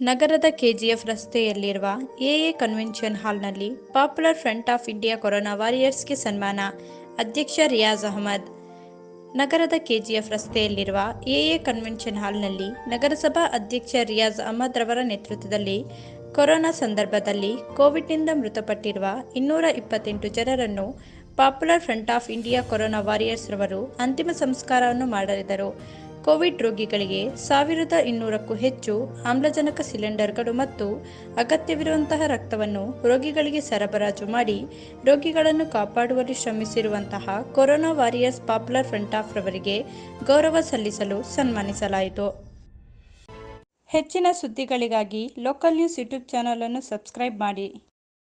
ನಗರದ ಕೆಜಿಎಫ್ ರಸ್ತೆಯಲ್ಲಿರುವ AA convention ಹಾಲ್ನಲ್ಲಿ popular front of India corona ವಾರಿಯರ್ಸ್ಗೆ ಸನ್ಮಾನ ಅಧ್ಯಕ್ಷ ರಿಯಾಜ್ ಅಹಮದ್. ನಗರದ ಕೆಜಿಎಫ್ ರಸ್ತೆಯಲ್ಲಿರುವ ಎಎ ಕನ್ವೆನ್ಷನ್ ಹಾಲ್ನಲ್ಲಿ ನಗರಸಭಾ ಅಧ್ಯಕ್ಷ ರಿಯಾಜ್ ಅಹಮದ್ ರವರ ನೇತೃತ್ವದಲ್ಲಿ ಕೊರೋನಾ ಸಂದರ್ಭದಲ್ಲಿ ಕೋವಿಡ್ನಿಂದ ಮೃತಪಟ್ಟಿರುವ ಇನ್ನೂರ ಇಪ್ಪತ್ತೆಂಟು ಜನರನ್ನು popular front of India corona warriors ರವರು ಅಂತಿಮ ಸಂಸ್ಕಾರವನ್ನು ಮಾಡಿದರು ಕೋವಿಡ್ ರೋಗಿಗಳಿಗೆ ಸಾವಿರದ ಇನ್ನೂರಕ್ಕೂ ಹೆಚ್ಚು ಆಮ್ಲಜನಕ ಸಿಲಿಂಡರ್ಗಳು ಮತ್ತು ಅಗತ್ಯವಿರುವಂತಹ ರಕ್ತವನ್ನು ರೋಗಿಗಳಿಗೆ ಸರಬರಾಜು ಮಾಡಿ ರೋಗಿಗಳನ್ನು ಕಾಪಾಡುವಲ್ಲಿ ಶ್ರಮಿಸಿರುವಂತಹ corona warriors popular front of ರವರಿಗೆ ಗೌರವ ಸಲ್ಲಿಸಲು ಸನ್ಮಾನಿಸಲಾಯಿತು. ಹೆಚ್ಚಿನ ಸುದ್ದಿಗಳಿಗಾಗಿ ಲೋಕಲ್ ನ್ಯೂಸ್ ಯೂಟ್ಯೂಬ್ ಚಾನಲ್ ಅನ್ನು ಸಬ್ಸ್ಕ್ರೈಬ್ ಮಾಡಿ.